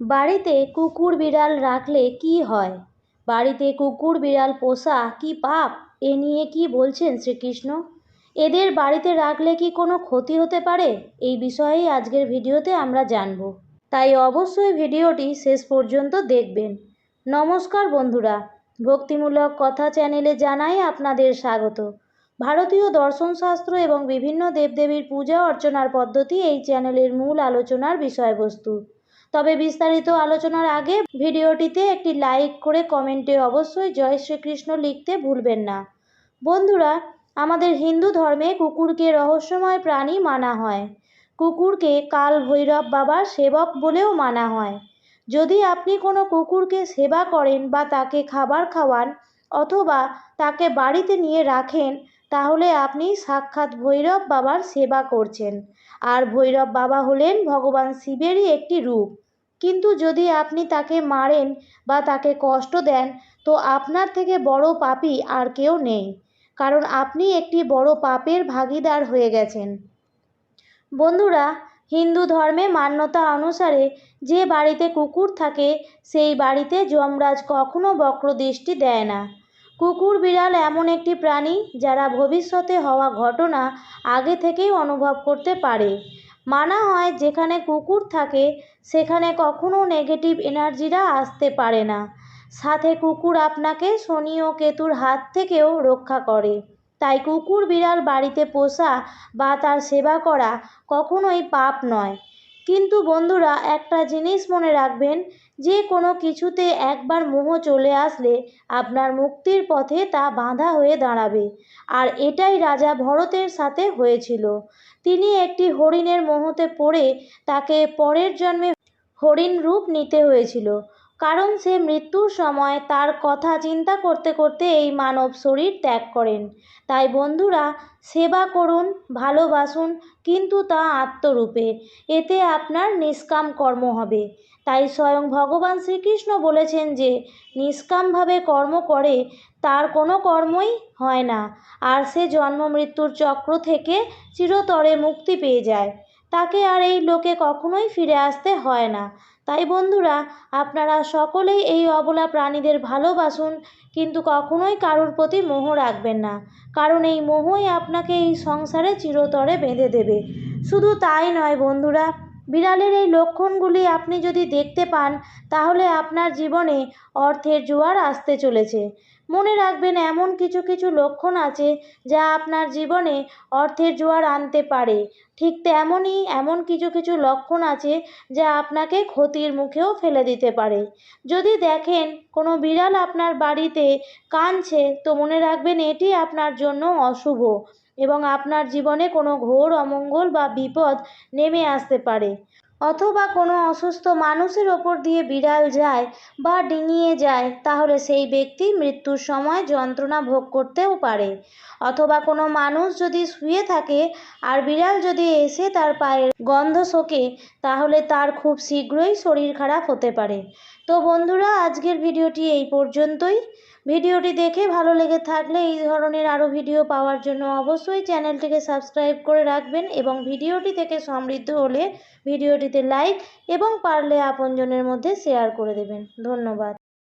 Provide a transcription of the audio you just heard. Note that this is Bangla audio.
বাড়িতে কুকুর বিড়াল রাখলে কী হয়? বাড়িতে কুকুর বিড়াল পোষা কি পাপ? এ নিয়ে কি বলছেন শ্রীকৃষ্ণ? এদের বাড়িতে রাখলে কি কোনো ক্ষতি হতে পারে? এই বিষয়েই আজকের ভিডিওতে আমরা জানব। তাই অবশ্যই ভিডিওটি শেষ পর্যন্ত দেখবেন। নমস্কার বন্ধুরা। ভক্তিমূলক কথা চ্যানেলে জানাই আপনাদের স্বাগত। ভারতীয় দর্শনশাস্ত্র এবং বিভিন্ন দেবদেবীর পূজা অর্চনার পদ্ধতি এই চ্যানেলের মূল আলোচনার বিষয়বস্তু। তবে বিস্তারিত আলোচনার আগে ভিডিওটিতে একটি লাইক করে কমেন্টে অবশ্যই জয় শ্রীকৃষ্ণ লিখতে ভুলবেন না। বন্ধুরা, আমাদের হিন্দু ধর্মে কুকুরকে রহস্যময় প্রাণী মানা হয়। কুকুরকে কাল ভৈরব বাবার সেবক বলেও মানা হয়। যদি আপনি কোনো কুকুরকে সেবা করেন বা তাকে খাবার খাওয়ান অথবা তাকে বাড়িতে নিয়ে রাখেন তাহলে আপনি সাক্ষাৎ ভৈরব বাবার সেবা করছেন। আর ভৈরব বাবা হলেন ভগবান শিবেরই একটি রূপ। কিন্তু যদি আপনি তাকে মারেন বা তাকে কষ্ট দেন, তো আপনার থেকে বড় পাপী আর কেউ নেই। কারণ আপনি একটি বড় পাপের ভাগিদার হয়ে গেছেন। বন্ধুরা, হিন্দু ধর্মে মান্যতা অনুসারে যে বাড়িতে কুকুর থাকে, সেই বাড়িতে যমরাজ কখনো বক্রদৃষ্টি দেয় না। কুকুর বিড়াল এমন একটি প্রাণী যারা ভবিষ্যতে হওয়া ঘটনা আগে থেকেই অনুভব করতে পারে। মানা হয় যেখানে কুকুর থাকে, সেখানে কখনো নেগেটিভ এনার্জিরা আসতে পারে না। সাথে কুকুর আপনাকে শনি ও কেতুর হাত থেকেও রক্ষা করে। তাই কুকুর বিড়াল বাড়িতে পোষা বা তার সেবা করা কখনোই পাপ নয়। কিন্তু বন্ধুরা, একটা জিনিস মনে রাখবেন যে কোনো কিছুতে একবার মোহ চলে আসলে আপনার মুক্তির পথে তা বাঁধা হয়ে দাঁড়াবে। আর এটাই রাজা ভরতের সাথে হয়েছিল। তিনি একটি হরিণের মোহতে পড়ে তাকে পরের জন্মে হরিণ রূপ নিতে হয়েছিল। কারণ সে মৃত্যুর সময় তার কথা চিন্তা করতে করতে এই মানব শরীর ত্যাগ করেন। তাই বন্ধুরা, সেবা করুন, ভালোবাসুন, কিন্তু তা আত্মরূপে। এতে আপনার নিষ্কাম কর্ম হবে। তাই স্বয়ং ভগবান শ্রীকৃষ্ণ বলেছেন যে, নিষ্কামভাবে কর্ম করে, তার কোনো কর্মই হয় না। আর সে জন্ম মৃত্যুর চক্র থেকে চিরতরে মুক্তি পেয়ে যায়। তাকে আর এই লোকে কখনোই ফিরে আসতে হয় না। তাই বন্ধুরা, আপনারা সকলেই এই অবলা প্রাণীদের ভালোবাসুন, কিন্তু কখনোই কারোর প্রতি মোহ রাখবেন না। কারণ এই মোহই আপনাকে এই সংসারে চিরতরে বেঁধে দেবে। শুধু তাই নয় বন্ধুরা বিড়ালের এই লক্ষণগুলি আপনি যদি দেখতে পান, তাহলে আপনার জীবনে অর্থের জোয়ার আসতে চলেছে। মনে রাখবেন, এমন কিছু কিছু লক্ষণ আছে যা আপনার জীবনে অর্থের জোয়ার আনতে পারে। ঠিক তেমনই এমন কিছু কিছু লক্ষণ আছে যা আপনাকে ক্ষতির মুখেও ফেলে দিতে পারে। যদি দেখেন কোনো বিড়াল আপনার বাড়িতে কাঁদছে, তো মনে রাখবেন এটি আপনার জন্য অশুভ। এবং আপনার জীবনে কোনো ঘোর অমঙ্গল বা বিপদ নেমে আসতে পারে। অথবা কোনো অসুস্থ মানুষের ওপর দিয়ে বিড়াল যায় বা ডিঙিয়ে যায়, তাহলে সেই ব্যক্তি মৃত্যুর সময় যন্ত্রণা ভোগ করতেও পারে। অথবা কোনো মানুষ যদি শুয়ে থাকে আর বিড়াল যদি এসে তার পায়ের গন্ধ শোকে, তাহলে তার খুব শীঘ্রই শরীর খারাপ হতে পারে। তো বন্ধুরা, আজকের ভিডিওটি এই পর্যন্তই। ভিডিওটি দেখে ভালো লেগে থাকলে এই ধরনের আরও ভিডিও পাওয়ার জন্য অবশ্যই চ্যানেলটিকে সাবস্ক্রাইব করে রাখবেন এবং ভিডিওটি থেকে সমৃদ্ধ হলে ভিডিওটিতে লাইক এবং পারলে আপনজনের মধ্যে শেয়ার করে দেবেন। ধন্যবাদ।